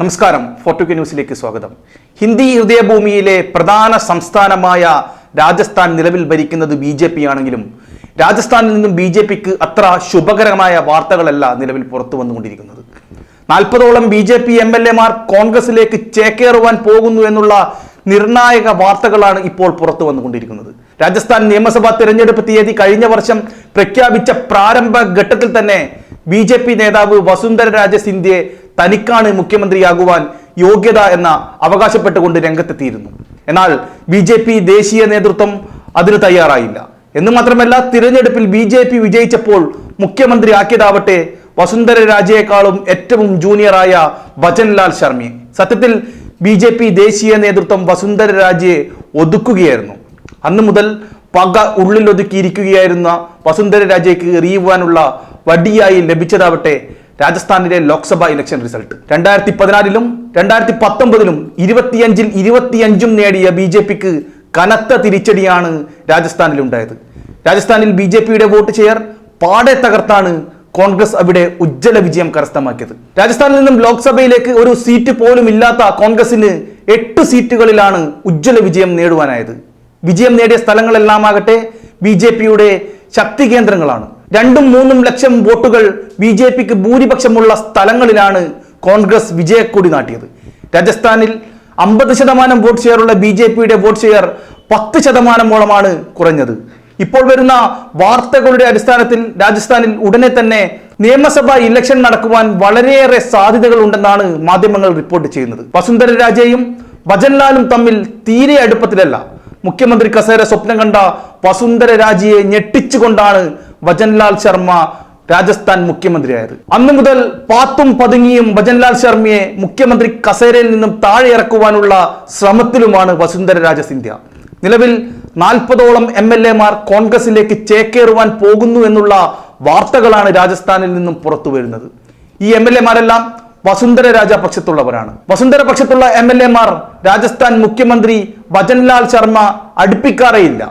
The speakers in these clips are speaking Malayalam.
നമസ്കാരം. ഫോർട്ടു കെ ന്യൂസിലേക്ക് സ്വാഗതം. ഹിന്ദി ഹൃദയഭൂമിയിലെ പ്രധാന സംസ്ഥാനമായ രാജസ്ഥാൻ നിലവിൽ ഭരിക്കുന്നത് ബി ജെ പി ആണെങ്കിലും രാജസ്ഥാനിൽ നിന്നും ബി ജെ പിക്ക് അത്ര ശുഭകരമായ വാർത്തകളല്ല നിലവിൽ പുറത്തു വന്നുകൊണ്ടിരിക്കുന്നത്. നാൽപ്പതോളം B J P M L എമാർ കോൺഗ്രസിലേക്ക് ചേക്കേറുവാൻ പോകുന്നു എന്നുള്ള നിർണായക വാർത്തകളാണ് ഇപ്പോൾ പുറത്തു വന്നുകൊണ്ടിരിക്കുന്നത്. രാജസ്ഥാൻ നിയമസഭാ തെരഞ്ഞെടുപ്പ് തീയതി കഴിഞ്ഞ വർഷം പ്രഖ്യാപിച്ച പ്രാരംഭ ഘട്ടത്തിൽ തന്നെ ബി ജെ പി നേതാവ് വസുന്ധര രാജ സിന്ധ്യയെ തനിക്കാണ് മുഖ്യമന്ത്രിയാകുവാൻ യോഗ്യത എന്ന അവകാശപ്പെട്ടുകൊണ്ട് രംഗത്തെത്തിയിരുന്നു. എന്നാൽ ബി ജെ പി ദേശീയ നേതൃത്വം അതിന് തയ്യാറായില്ല. എന്ന് മാത്രമല്ല തിരഞ്ഞെടുപ്പിൽ ബി ജെ പി വിജയിച്ചപ്പോൾ മുഖ്യമന്ത്രി ആക്കിയതാവട്ടെ വസുന്ധര രാജയെക്കാളും ഏറ്റവും ജൂനിയറായ ഭജൻലാൽ ശർമ്മയെ. സത്യത്തിൽ ബി ജെ പി ദേശീയ നേതൃത്വം വസുന്ധര രാജയെ ഒതുക്കുകയായിരുന്നു. അന്ന് മുതൽ പക ഉള്ളിലൊതുക്കിയിരിക്കുകയായിരുന്ന വസുന്ധര രാജയ്ക്ക് എറിയുവാനുള്ള വടിയായി ലഭിച്ചതാവട്ടെ രാജസ്ഥാനിലെ ലോക്സഭാ ഇലക്ഷൻ റിസൾട്ട്. രണ്ടായിരത്തി പതിനാലിലും രണ്ടായിരത്തി പത്തൊമ്പതിലും ഇരുപത്തിയഞ്ചിൽ ഇരുപത്തിയഞ്ചും നേടിയ ബി ജെ പിക്ക് കനത്ത തിരിച്ചടിയാണ് രാജസ്ഥാനിൽ ഉണ്ടായത് രാജസ്ഥാനിൽ ബി ജെ പിയുടെ വോട്ട് ഷെയർ പാടെ തകർത്താണ് കോൺഗ്രസ് അവിടെ ഉജ്ജ്വല വിജയം കരസ്ഥമാക്കിയത്. രാജസ്ഥാനിൽ നിന്നും ലോക്സഭയിലേക്ക് ഒരു സീറ്റ് പോലും ഇല്ലാത്ത കോൺഗ്രസിന് എട്ട് സീറ്റുകളിലാണ് ഉജ്ജ്വല വിജയം നേടുവാനായത്. വിജയം നേടിയ സ്ഥലങ്ങളെല്ലാമാകട്ടെ ബി ജെ പിയുടെ ശക്തി കേന്ദ്രങ്ങളാണ്. രണ്ടും മൂന്നും ലക്ഷം വോട്ടുകൾ ബി ജെ പിക്ക് ഭൂരിപക്ഷമുള്ള സ്ഥലങ്ങളിലാണ് കോൺഗ്രസ് വിജയക്കൊടി നാട്ടിയത്. രാജസ്ഥാനിൽ അമ്പത് ശതമാനം വോട്ട് ഷെയറുള്ള ബി ജെ പിയുടെ വോട്ട് ഷെയർ പത്ത് ശതമാനമോളമാണ് കുറഞ്ഞത്. ഇപ്പോൾ വരുന്ന വാർത്തകളുടെ അടിസ്ഥാനത്തിൽ രാജസ്ഥാനിൽ ഉടനെ തന്നെ നിയമസഭാ ഇലക്ഷൻ നടക്കുവാൻ വളരെയേറെ സാധ്യതകൾ ഉണ്ടെന്നാണ് മാധ്യമങ്ങൾ റിപ്പോർട്ട് ചെയ്യുന്നത്. വസുന്ധര രാജയും ഭജൻലാലും തമ്മിൽ തീരെ അടുപ്പത്തിലല്ല. മുഖ്യമന്ത്രി കസേര സ്വപ്നം കണ്ട വസുന്ധര രാജയെ ഞെട്ടിച്ചുകൊണ്ടാണ് ഭജൻലാൽ ശർമ്മ രാജസ്ഥാൻ മുഖ്യമന്ത്രിയായത്. അന്നു മുതൽ പാത്തും പതുങ്ങിയും ഭജൻലാൽ ശർമ്മയെ മുഖ്യമന്ത്രി കസേരയിൽ നിന്നും താഴെ ഇറക്കുവാനുള്ള ശ്രമത്തിലുമാണ് വസുന്ധര രാജ സിന്ധ്യ നിലവിൽ നാൽപ്പതോളം എം എൽ എമാർ കോൺഗ്രസിലേക്ക് ചേക്കേറുവാൻ പോകുന്നു എന്നുള്ള വാർത്തകളാണ് രാജസ്ഥാനിൽ നിന്നും പുറത്തു വരുന്നത്. ഈ എം എൽ എമാരെല്ലാം വസുന്ധര രാജ പക്ഷത്തുള്ളവരാണ് വസുന്ധര പക്ഷത്തുള്ള എം എൽ എമാർ രാജസ്ഥാൻ മുഖ്യമന്ത്രി ഭജൻലാൽ ശർമ്മ അടുപ്പിക്കാറേയില്ല.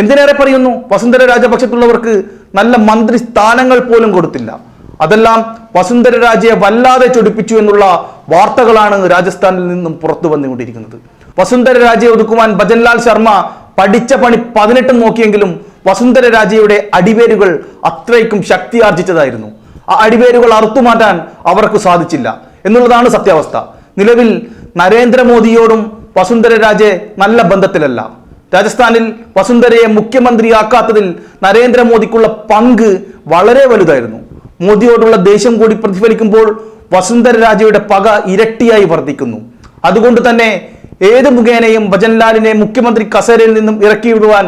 എന്തിനേറെ പറയുന്നു? വസുന്ധര രാജപക്ഷത്തുള്ളവർക്ക് നല്ല മന്ത്രി സ്ഥാനങ്ങൾ പോലും കൊടുത്തില്ല. അതെല്ലാം വസുന്ധര രാജയെ വല്ലാതെ ചൊടിപ്പിച്ചു എന്നുള്ള വാർത്തകളാണ് രാജസ്ഥാനിൽ നിന്നും പുറത്തു വന്നുകൊണ്ടിരിക്കുന്നത്. വസുന്ധര രാജയെ ഒതുക്കുവാൻ ഭജൻലാൽ ശർമ്മ പഠിച്ച പണി പതിനെട്ടും നോക്കിയെങ്കിലും വസുന്ധര രാജയുടെ അടിവേരുകൾ അത്രയ്ക്കും ശക്തി ആർജിച്ചതായിരുന്നു. ആ അടിവേരുകൾ അറുത്തുമാറ്റാൻ അവർക്ക് സാധിച്ചില്ല എന്നുള്ളതാണ് സത്യാവസ്ഥ. നിലവിൽ നരേന്ദ്രമോദിയോടും വസുന്ധര രാജെ നല്ല ബന്ധത്തിലല്ല. രാജസ്ഥാനിൽ വസുന്ധരയെ മുഖ്യമന്ത്രിയാക്കാത്തതിൽ നരേന്ദ്രമോദിക്കുള്ള പങ്ക് വളരെ വലുതായിരുന്നു. മോദിയോടുള്ള ദേഷ്യം കൂടി പ്രതിഫലിക്കുമ്പോൾ വസുന്ധര രാജയുടെ പക ഇരട്ടിയായി വർദ്ധിക്കുന്നു. അതുകൊണ്ട് തന്നെ ഏത് മുഖേനയും ഭജൻലാലിനെ മുഖ്യമന്ത്രി കസേരയിൽ നിന്നും ഇറക്കിവിടുവാൻ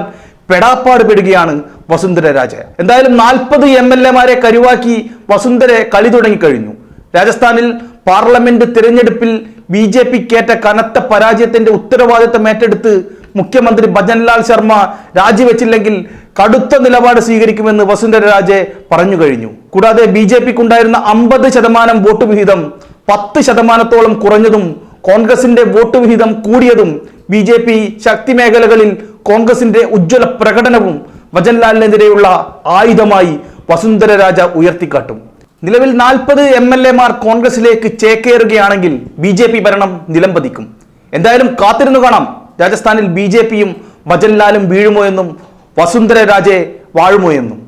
പെടാപ്പാട് പെടുകയാണ് വസുന്ധര രാജ. എന്തായാലും നാൽപ്പത് എം എൽ എമാരെ കരുവാക്കി വസുന്ധര കളി തുടങ്ങിക്കഴിഞ്ഞു. രാജസ്ഥാനിൽ പാർലമെന്റ് തിരഞ്ഞെടുപ്പിൽ ബി ജെ പിക്കേറ്റ കനത്ത പരാജയത്തിന്റെ ഉത്തരവാദിത്തം ഏറ്റെടുത്ത് മുഖ്യമന്ത്രി ഭജൻലാൽ ശർമ്മ രാജിവെച്ചില്ലെങ്കിൽ കടുത്ത നിലപാട് സ്വീകരിക്കുമെന്ന് വസുന്ധര രാജെ പറഞ്ഞു കഴിഞ്ഞു. കൂടാതെ ബി ജെ പിക്കുണ്ടായിരുന്ന അമ്പത് ശതമാനം വോട്ട് വിഹിതം പത്ത് ശതമാനത്തോളം കുറഞ്ഞതും കോൺഗ്രസിന്റെ വോട്ട് വിഹിതം കൂടിയതും ബി ജെ പി ശക്തി മേഖലകളിൽ കോൺഗ്രസിന്റെ ഉജ്ജ്വല പ്രകടനവും ഭജൻലാലിനെതിരെയുള്ള ആയുധമായി വസുന്ധര രാജ ഉയർത്തിക്കാട്ടും. നിലവിൽ നാൽപ്പത് എം എൽ എമാർ കോൺഗ്രസിലേക്ക് ചേക്കേറുകയാണെങ്കിൽ ബി ജെ പി ഭരണം നിലംപതിക്കും. എന്തായാലും കാത്തിരുന്നു കാണാം. രാജസ്ഥാനിൽ ബി ജെ പിയും ഭജൻലാലും വീഴുമോ എന്നും വസുന്ധര രാജെ വാഴുമോ എന്നും.